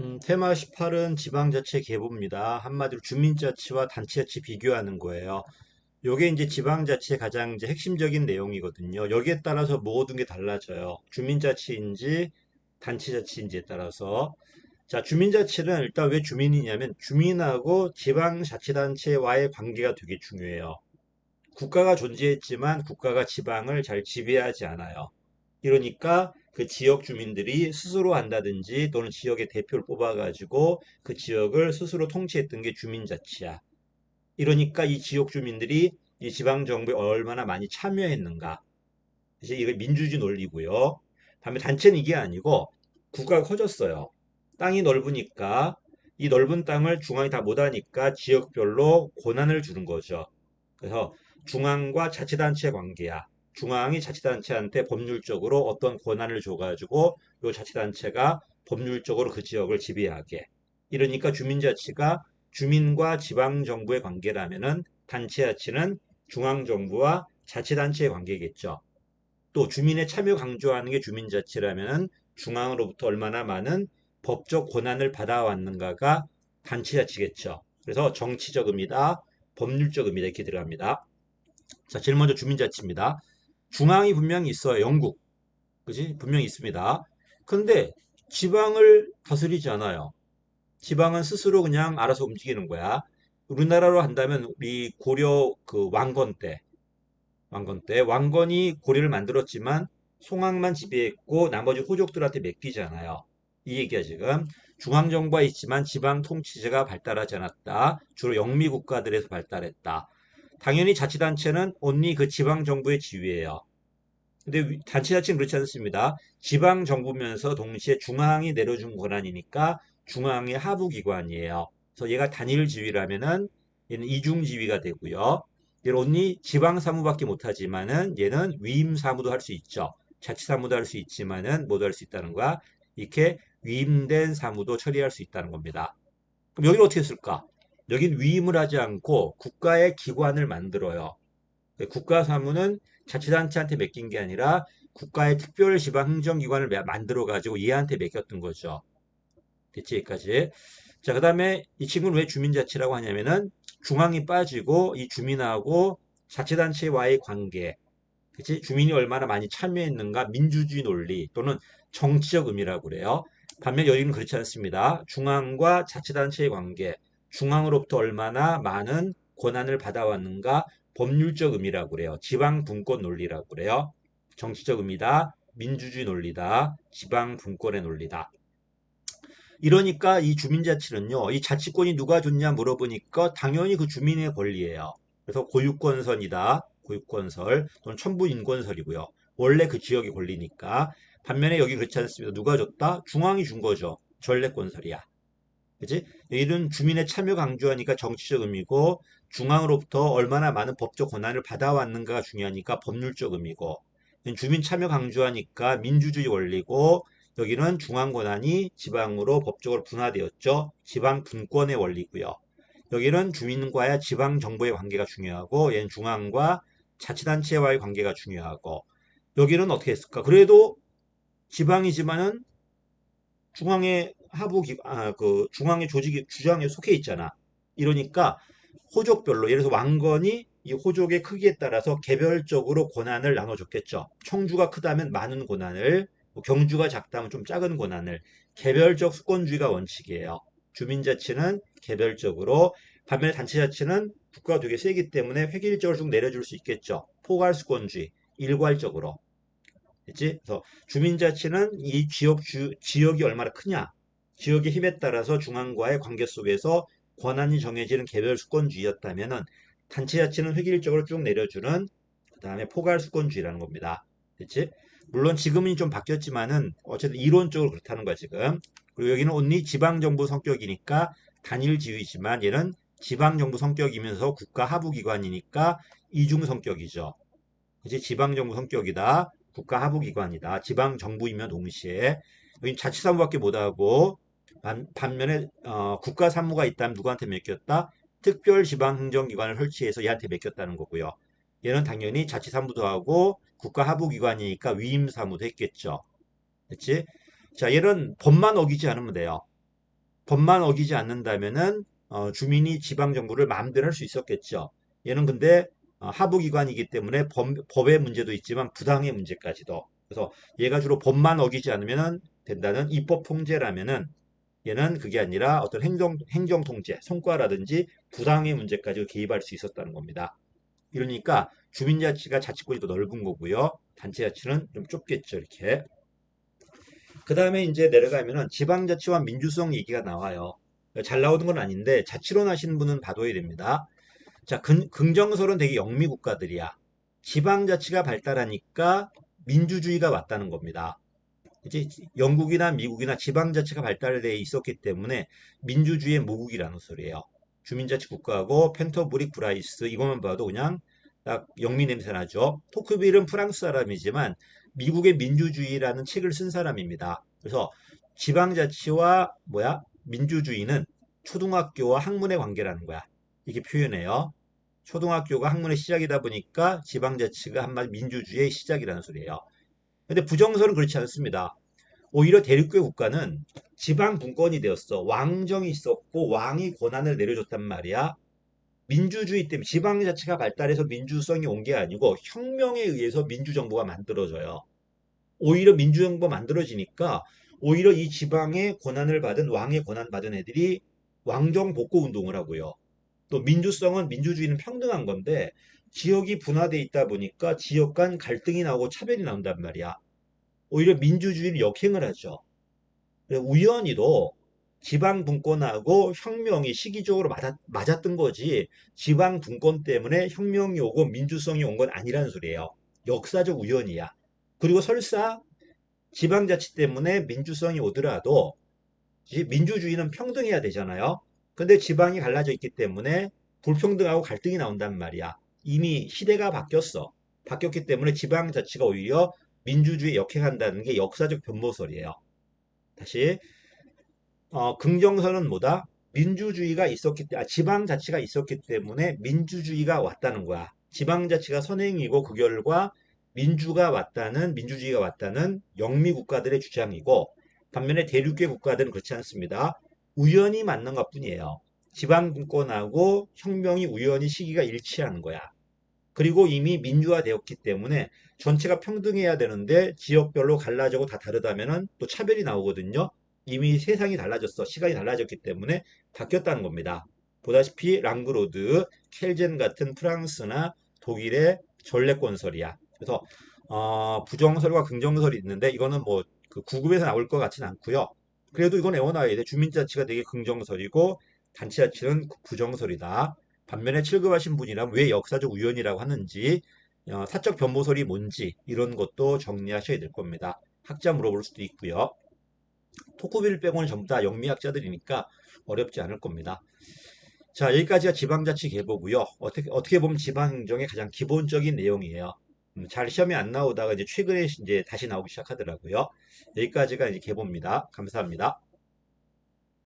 음, 테마 18은 지방자치 계보입니다. 한마디로 주민자치와 단체자치 비교하는 거예요. 요게 이제 지방자치의 가장 이제 핵심적인 내용이거든요. 여기에 따라서 모든 게 달라져요. 주민자치인지 단체자치인지에 따라서. 자, 주민자치는 일단 왜 주민이냐면 주민하고 지방자치단체와의 관계가 되게 중요해요. 국가가 존재했지만 국가가 지방을 잘 지배하지 않아요. 이러니까 그 지역 주민들이 스스로 한다든지 또는 지역의 대표를 뽑아가지고 그 지역을 스스로 통치했던 게 주민자치야. 이러니까 이 지역 주민들이 이 지방 정부에 얼마나 많이 참여했는가. 이제 이거 민주주의 논리고요. 다음에 단체는 이게 아니고 국가가 커졌어요. 땅이 넓으니까 이 넓은 땅을 중앙이 다 못하니까 지역별로 고난을 주는 거죠. 그래서 중앙과 자치단체 관계야. 중앙이 자치단체한테 법률적으로 어떤 권한을 줘가지고 요 자치단체가 법률적으로 그 지역을 지배하게. 이러니까 주민자치가 주민과 지방정부의 관계라면은 단체자치는 중앙정부와 자치단체의 관계겠죠. 또 주민의 참여 강조하는 게 주민자치라면은 중앙으로부터 얼마나 많은 법적 권한을 받아왔는가가 단체자치겠죠. 그래서 정치적 의미다, 법률적 의미다 이렇게 들어갑니다. 자, 제일 먼저 주민자치입니다. 중앙이 분명히 있어요. 영국. 그지? 분명히 있습니다. 근데 지방을 다스리지 않아요. 지방은 스스로 그냥 알아서 움직이는 거야. 우리나라로 한다면 우리 고려 그 왕건 때, 왕건 때 왕건이 고려를 만들었지만 송악만 지배했고 나머지 호족들한테 맡기잖아요. 이 얘기야 지금. 중앙정부가 있지만 지방 통치제가 발달하지 않았다. 주로 영미 국가들에서 발달했다. 당연히 자치단체는 언니 그 지방정부의 지위예요. 근데 단체자치는 그렇지 않습니다. 지방정부면서 동시에 중앙이 내려준 권한이니까 중앙의 하부기관이에요. 그래서 얘가 단일 지위라면은 얘는 이중 지위가 되고요. 얘는 언니 지방 사무밖에 못하지만은 얘는 위임 사무도 할 수 있죠. 자치 사무도 할 수 있지만은 모두 할 수 있다는 거야. 이렇게 위임된 사무도 처리할 수 있다는 겁니다. 그럼 여기는 어떻게 했을까? 여긴 위임을 하지 않고 국가의 기관을 만들어요. 국가사무는 자치단체한테 맡긴 게 아니라 국가의 특별 지방 행정기관을 만들어 가지고 얘한테 맡겼던 거죠. 됐지 여기까지. 자, 그 다음에 이 친구는 왜 주민자치라고 하냐면은 중앙이 빠지고 이 주민하고 자치단체와의 관계, 그치? 주민이 얼마나 많이 참여했는가 민주주의 논리 또는 정치적 의미라고 그래요. 반면 여기는 그렇지 않습니다. 중앙과 자치단체의 관계, 중앙으로부터 얼마나 많은 권한을 받아왔는가 법률적 의미라고 그래요. 지방 분권 논리라고 그래요. 정치적 의미다. 민주주의 논리다. 지방 분권의 논리다. 이러니까 이 주민자치는요. 이 자치권이 누가 줬냐 물어보니까 당연히 그 주민의 권리예요. 그래서 고유권선이다. 고유권설 또는 천부인권설이고요. 원래 그 지역의 권리니까. 반면에 여기 그렇지 않습니다. 누가 줬다? 중앙이 준 거죠. 전례권설이야. 그지? 이런 주민의 참여 강조하니까 정치적 의미고 중앙으로부터 얼마나 많은 법적 권한을 받아왔는가가 중요하니까 법률적 의미고 주민 참여 강조하니까 민주주의 원리고 여기는 중앙 권한이 지방으로 법적으로 분화되었죠. 지방 분권의 원리고요. 여기는 주민과의 지방 정부의 관계가 중요하고 얘는 중앙과 자치단체와의 관계가 중요하고 여기는 어떻게 했을까? 그래도 지방이지만은 중앙의 하부 기, 아, 그 중앙의 조직이 주장에 속해 있잖아. 이러니까 호족별로 예를 들어서 왕건이 이 호족의 크기에 따라서 개별적으로 권한을 나눠줬겠죠. 청주가 크다면 많은 권한을, 뭐 경주가 작다면 좀 작은 권한을 개별적 수권주의가 원칙이에요. 주민자치는 개별적으로 반면에 단체자치는 국가가 되게 세기 때문에 획일적으로 쭉 내려줄 수 있겠죠. 포괄수권주의, 일괄적으로. 그치? 그래서 주민자치는 이 지역 주, 지역이 얼마나 크냐, 지역의 힘에 따라서 중앙과의 관계 속에서 권한이 정해지는 개별 수권주의였다면은 단체 자치는 획일적으로 쭉 내려주는 그 다음에 포괄 수권주의라는 겁니다. 됐지? 물론 지금은 좀 바뀌었지만은 어쨌든 이론적으로 그렇다는 거야 지금. 그리고 여기는 온리 지방정부 성격이니까 단일 지위지만 얘는 지방정부 성격이면서 국가 하부기관이니까 이중 성격이죠. 이제 지방정부 성격이다. 국가 하부기관이다. 지방정부이면 동시에 자치사무밖에 못하고 반면에 어, 국가 사무가 있다면 누구한테 맡겼다? 특별지방행정기관을 설치해서 얘한테 맡겼다는 거고요. 얘는 당연히 자치사무도 하고 국가하부기관이니까 위임사무도 했겠죠. 그렇지? 자, 얘는 법만 어기지 않으면 돼요. 법만 어기지 않는다면은 어, 주민이 지방 정부를 마음대로 할 수 있었겠죠. 얘는 근데 어, 하부기관이기 때문에 법, 법의 문제도 있지만 부당의 문제까지도. 그래서 얘가 주로 법만 어기지 않으면 된다는 입법 통제라면은 얘는 그게 아니라 어떤 행정, 행정 통제, 성과라든지 부당의 문제까지 개입할 수 있었다는 겁니다. 이러니까 주민자치가 자치권이 더 넓은 거고요. 단체자치는 좀 좁겠죠, 이렇게. 그 다음에 이제 내려가면은 지방자치와 민주성 얘기가 나와요. 잘 나오는 건 아닌데 자치론 하시는 분은 봐둬야 됩니다. 자, 근, 긍정설은 되게 영미 국가들이야. 지방자치가 발달하니까 민주주의가 왔다는 겁니다. 이제 영국이나 미국이나 지방자치가 발달되어 있었기 때문에 민주주의의 모국이라는 소리예요. 주민자치 국가하고 펜터브리 브라이스 이것만 봐도 그냥 딱 영미 냄새 나죠. 토크빌은 프랑스 사람이지만 미국의 민주주의라는 책을 쓴 사람입니다. 그래서 지방자치와 뭐야 민주주의는 초등학교와 학문의 관계라는 거야. 이렇게 표현해요. 초등학교가 학문의 시작이다 보니까 지방자치가 한마디 민주주의의 시작이라는 소리예요. 근데 부정설은 그렇지 않습니다. 오히려 대륙교 국가는 지방 분권이 되었어. 왕정이 있었고 왕이 권한을 내려줬단 말이야. 민주주의 때문에 지방자치가 발달해서 민주성이 온 게 아니고 혁명에 의해서 민주정부가 만들어져요. 오히려 민주정부가 만들어지니까 오히려 이 지방의 권한을 받은 왕의 권한 받은 애들이 왕정 복구 운동을 하고요. 또 민주성은 민주주의는 평등한 건데 지역이 분화돼 있다 보니까 지역 간 갈등이 나오고 차별이 나온단 말이야. 오히려 민주주의를 역행을 하죠. 우연히도 지방 분권하고 혁명이 시기적으로 맞았, 맞았던 거지 지방 분권 때문에 혁명이 오고 민주성이 온 건 아니라는 소리예요. 역사적 우연이야. 그리고 설사 지방자치 때문에 민주성이 오더라도 민주주의는 평등해야 되잖아요. 근데 지방이 갈라져 있기 때문에 불평등하고 갈등이 나온단 말이야. 이미 시대가 바뀌었어. 바뀌었기 때문에 지방자치가 오히려 민주주의에 역행한다는 게 역사적 변모설이에요. 다시 어, 긍정설은 뭐다? 민주주의가 있었기 때문에 아, 지방자치가 있었기 때문에 민주주의가 왔다는 거야. 지방자치가 선행이고 그 결과 민주가 왔다는 민주주의가 왔다는 영미 국가들의 주장이고 반면에 대륙계 국가들은 그렇지 않습니다. 우연히 맞는 것 뿐이에요. 지방 분권하고 혁명이 우연히 시기가 일치하는 거야. 그리고 이미 민주화되었기 때문에 전체가 평등해야 되는데 지역별로 갈라지고 다 다르다면은 또 차별이 나오거든요. 이미 세상이 달라졌어. 시간이 달라졌기 때문에 바뀌었다는 겁니다. 보다시피 랑그로드, 켈젠 같은 프랑스나 독일의 전래권설이야. 그래서 어, 부정설과 긍정설이 있는데 이거는 뭐 그 구급에서 나올 것 같지는 않고요. 그래도 이건 애워놔야 돼. 주민자치가 되게 긍정설이고 단체자치는 부정설이다. 반면에 7급 하신 분이라면 왜 역사적 우연이라고 하는지 어, 사적 변모설이 뭔지 이런 것도 정리하셔야 될 겁니다. 학자 물어볼 수도 있고요. 토크빌 빼고는 전부 다 영미학자들이니까 어렵지 않을 겁니다. 자, 여기까지가 지방자치 계보고요. 어떻게, 어떻게 보면 지방행정의 가장 기본적인 내용이에요. 음, 잘 시험이 안 나오다가 이제 최근에 이제 다시 나오기 시작하더라고요. 여기까지가 이제 계보입니다. 감사합니다.